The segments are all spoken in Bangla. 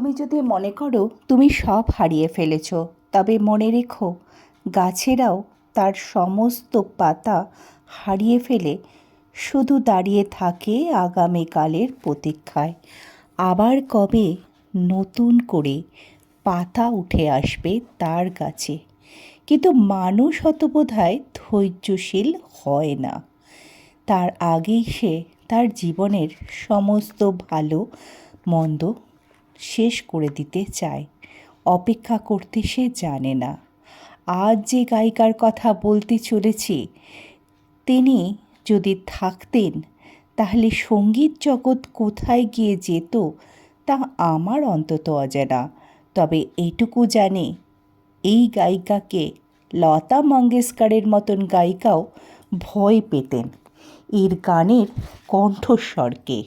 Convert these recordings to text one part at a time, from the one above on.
তুমি যদি মনে করো তুমি সব হারিয়ে ফেলেছ, তবে মনে রেখো, গাছেরাও তার সমস্ত পাতা হারিয়ে ফেলে শুধু দাঁড়িয়ে থাকে আগামীকালের প্রতীক্ষায়। আবার কবে নতুন করে পাতা উঠে আসবে তার গাছে। কিন্তু মানুষ হত বোধহয় ধৈর্যশীল হয় না। তার আগেই সে তার জীবনের সমস্ত ভালো, মন্দ শেষ করে দিতে চায়। অপেক্ষা করতে সে জানে না। আজ যে গায়িকার কথা বলতে চলেছি, তিনি যদি থাকতেন, তাহলে সংগীত জগৎ কোথায় গিয়ে যেত তা আমার অন্তত অজানা। তবে এটুকু জানে, এই গায়িকাকে লতা মঙ্গেশকরের মতন গায়িকাও ভয় পেতেন। এর গানের কণ্ঠস্বরকে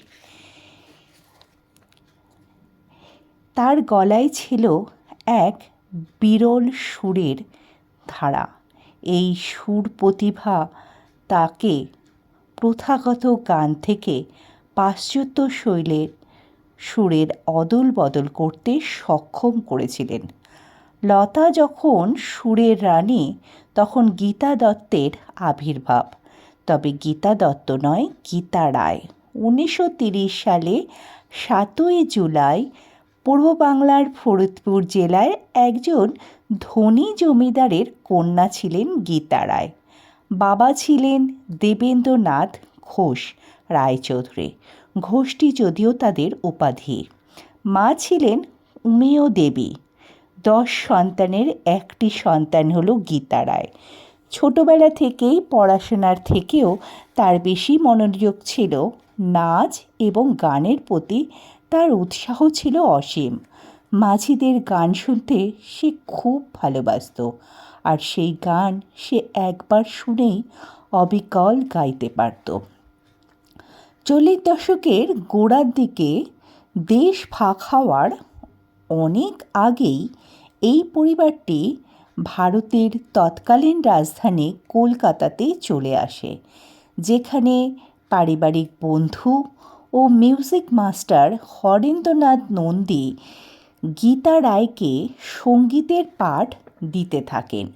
তার গলায় ছিল এক বিরল সুরের ধারা। এই সুর প্রতিভা তাকে প্রথাগত গান থেকে পাশ্চাত্য শৈলের সুরের অদল বদল করতে সক্ষম করেছিলেন। লতা যখন সুরের রানী, তখন গীতা দত্তের আবির্ভাব। তবে গীতা দত্ত নয়, গীতা রায়। উনিশশো সালে সাতই জুলাই পূর্ব বাংলার ফরিদপুর জেলায় একজন ধনী জমিদারের কন্যা ছিলেন গীতা রায়। বাবা ছিলেন দেবেন্দ্রনাথ ঘোষ রায়চৌধুরী। ঘোষটি যদিও তাদের উপাধি। মা ছিলেন উমেয় দেবী। দশ সন্তানের একটি সন্তান হল গীতা রায়। ছোটবেলা থেকেই পড়াশোনার থেকেও তার বেশি মনোযোগ ছিল নাচ এবং গানের প্রতি তার উৎসাহ ছিল অসীম। মাঝিদের গান শুনতে সে খুব ভালোবাসত, আর সেই গান সে একবার শুনেই অবিকল গাইতে পারত। চল্লিশ দশকের গোড়ার দিকে দেশ ভাগ হওয়ার অনেক আগেই এই পরিবারটি ভারতের তৎকালীন রাজধানী কলকাতাতে চলে আসে, যেখানে পারিবারিক বন্ধু ও মিউজিক মাস্টার হরেন্দ্রনাথ নন্দী গীতা রায়কে সঙ্গীতের পাঠ দিতে থাকেন।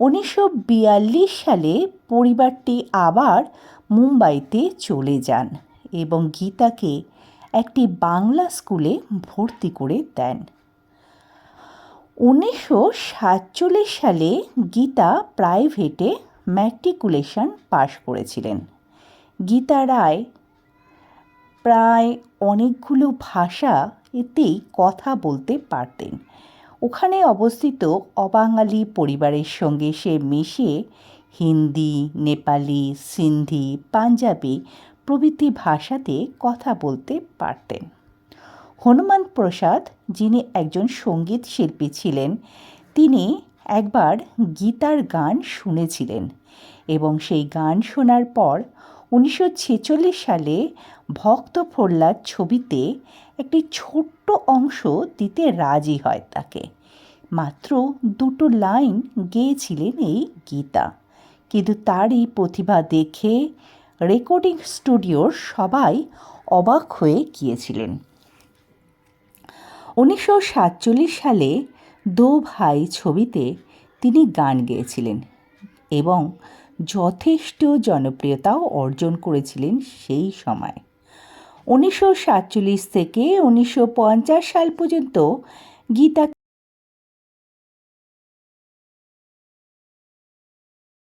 উনিশশো বিয়াল্লিশ সালে পরিবারটি আবার মুম্বাইতে চলে যান এবং গীতাকে একটি বাংলা স্কুলে ভর্তি করে দেন। উনিশশো সাতচল্লিশ সালে গীতা প্রাইভেটে ম্যাট্রিকুলেশন পাশ করেছিলেন। গীতা রায় প্রায় অনেকগুলো ভাষা এতেই কথা বলতে পারতেন। ওখানে অবস্থিত অবাঙালি পরিবারের সঙ্গে সে মিশে হিন্দি, নেপালি, সিন্ধি, পাঞ্জাবি প্রভৃতি ভাষাতে কথা বলতে পারতেন। হনুমান প্রসাদ, যিনি একজন সংগীত শিল্পী ছিলেন, তিনি একবার গীতার গান শুনেছিলেন এবং সেই গান শোনার পর উনিশশো ছেচল্লিশ সালে ভক্ত প্রহ্লাদ ছবিতে একটি ছোট্ট অংশ দিতে রাজি হয় তাকে। মাত্র দুটো লাইন গেয়েছিলেন এই গীতা। কিন্তু তার এই প্রতিভা দেখে রেকর্ডিং স্টুডিওর সবাই অবাক হয়ে গিয়েছিলেন। উনিশশো সাতচল্লিশ সালে দো ভাই ছবিতে তিনি গান গেয়েছিলেন এবং যথেষ্ট জনপ্রিয়তাও অর্জন করেছিলেন সেই সময়। উনিশশো সাতচল্লিশ থেকে উনিশশো পঞ্চাশ সাল পর্যন্ত গীতা